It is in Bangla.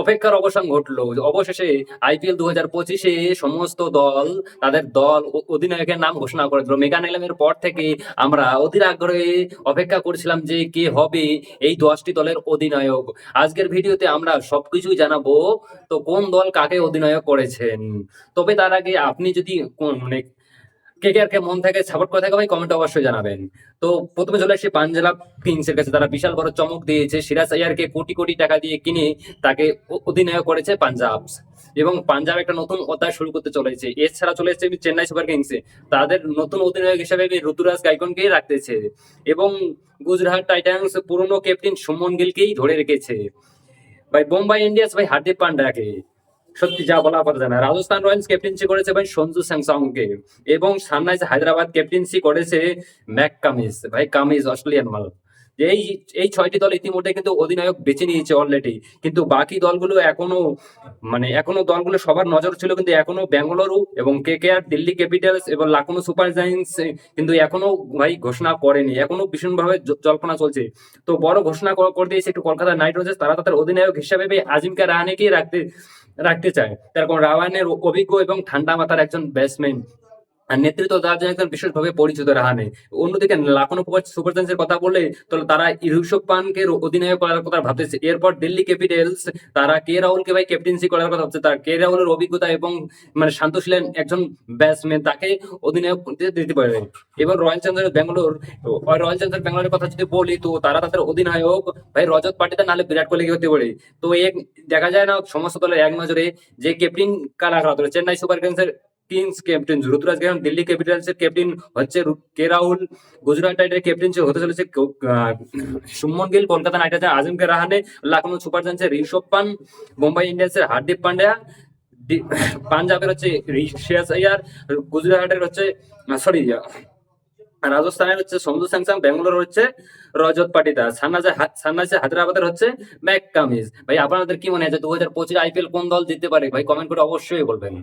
অপেক্ষার অবসান ঘটলো। অবশেষে আইপিএল দু হাজার পঁচিশে সমস্ত দল, তাদের দল অধিনায়কের নাম ঘোষণা করে দিল। মেগা নিলামের পর থেকে আমরা অধীর আগ্রহে অপেক্ষা করছিলাম যে কে হবে এই দশটি দলের অধিনায়ক। আজকের ভিডিওতে আমরা সবকিছুই জানাব, তো কোন দল কাকে অধিনায়ক করেছেন? তবে তার আগে আপনি যদি মানে কে কে আর কে মন থেকে সাপোর্ট করে থাকে ভাই কমেন্টে অবশ্যই জানাবেন। তো প্রথমে চলে আসি পাঞ্জাব কিংসের কাছে। তারা বিশাল বড় চমক দিয়েছে। সিরাজ আয়ারকে কোটি কোটি টাকা দিয়ে কিনে তাকে অধিনায়ক করেছে পাঞ্জাব এবং পাঞ্জাব একটা নতুন অধ্যায় শুরু করতে চলেছে। এছাড়া চলে এসেছে চেন্নাই সুপার কিংসে। তাদের নতুন অধিনায়ক হিসেবে ঋতুরাজ গাইকনকেই রাখতেছে। এবং গুজরাট টাইটান্স পুরনো ক্যাপ্টেন সুমন গিলকেই ধরে রেখেছে। ভাই, বোম্বাই ইন্ডিয়ান্স ভাই হার্দিক পান্ডাকে। সত্যি যা বলা কথা জানা। রাজস্থান রয়্যালস ক্যাপ্টেন্সি করেছে ভাই সঞ্জু স্যামসংকে। এবং সানরাইজ হায়দ্রাবাদ ক্যাপ্টেন্সি করেছে ম্যাক কামিজ, ভাই কামিজ, অস্ট্রেলিয়ান মাল। এই এই ছয়টি দল ইতিমধ্যে কিন্তু অধিনায়ক বেছে নিয়েছে অলরেডি কিন্তু বাকি দলগুলো এখনও মানে এখনও দলগুলো সবার নজর ছিল কিন্তু এখনও বেঙ্গালুরু এবং কে কে আর দিল্লি ক্যাপিটালস এবং লাকুনো সুপার জায়ান্টস কিন্তু এখনও ভাই ঘোষণা করেনি। এখনও ভীষণভাবে জল্পনা চলছে। তো বড় ঘোষণা কর- দিয়েছে একটু কলকাতা নাইট রাইডার্স তারা তাদের অধিনায়ক হিসাবে আজিমকে রাহানেকেই রাখতে রাখতে চায়। তার কারণ রাওয়ানের অভিজ্ঞ এবং ঠান্ডা মাথার একজন ব্যাটসম্যান আর নেতৃত্ব দেওয়ার জন্য একজন বিশেষভাবে পরিচিত রাহানে অন্যদিকে লাখনো সুপার জায়ান্টসের কথা বললে তো তারা ঋষভ পানকে অধিনায়ক করার কথা ভাবতেছে। এরপর দিল্লি ক্যাপিটালস তারা কে রাহুলকে ভাই ক্যাপ্টেন্সি করার কথা ভাবছে। তার কে রাহুলের অভিজ্ঞতা এবং মানে শান্তশীলেন একজন ব্যাটসম্যান তাকে অধিনায়ক দিতে- দিতে পারে। এবার Royal Challengers Bangalore Royal Challengers ব্যাঙ্গালোরের কথা যদি বলি, তো তারা তাদের অধিনায়ক, ভাই রজত পাটিদার নাহলে বিরাট কোহলিকে হতে পারে। তো এক দেখা যায় না, সমস্ত দলের এক নজরে যে ক্যাপ্টেন কারা করা চেন্নাই সুপার কিংসের কিংস ক্যাপ্টেন ঋতুরাজ গায়কোয়াড় দিল্লি ক্যাপিটালসের ক্যাপ্টেন হচ্ছে কে রাহুল? গুজরাট টাইটার ক্যাপ্টেন হতে চলেছে শুভমন গিল, কলকাতা নাইট রাইডার্স আজিমকে রাহানে লখনৌ সুপার জায়ান্টসের ঋষভ পান মুম্বাই ইন্ডিয়ান্সের হার্দিক পান্ডিয়া পাঞ্জাবের হচ্ছে রিয়াজ আয়ার, গুজরাটের হচ্ছে সরি রাজস্থানের হচ্ছে সঞ্জু স্যামসাং, ব্যাঙ্গালোর হচ্ছে রজত সান্নাজে সান্নাজে হায়দ্রাবাদের হচ্ছে ম্যাক কামিজ। ভাই, আপনাদের কি মনে হয় দু হাজার পঁচিশ আইপিএল কোন দল জিততে পারে? ভাই কমেন্ট করে অবশ্যই বলবেন।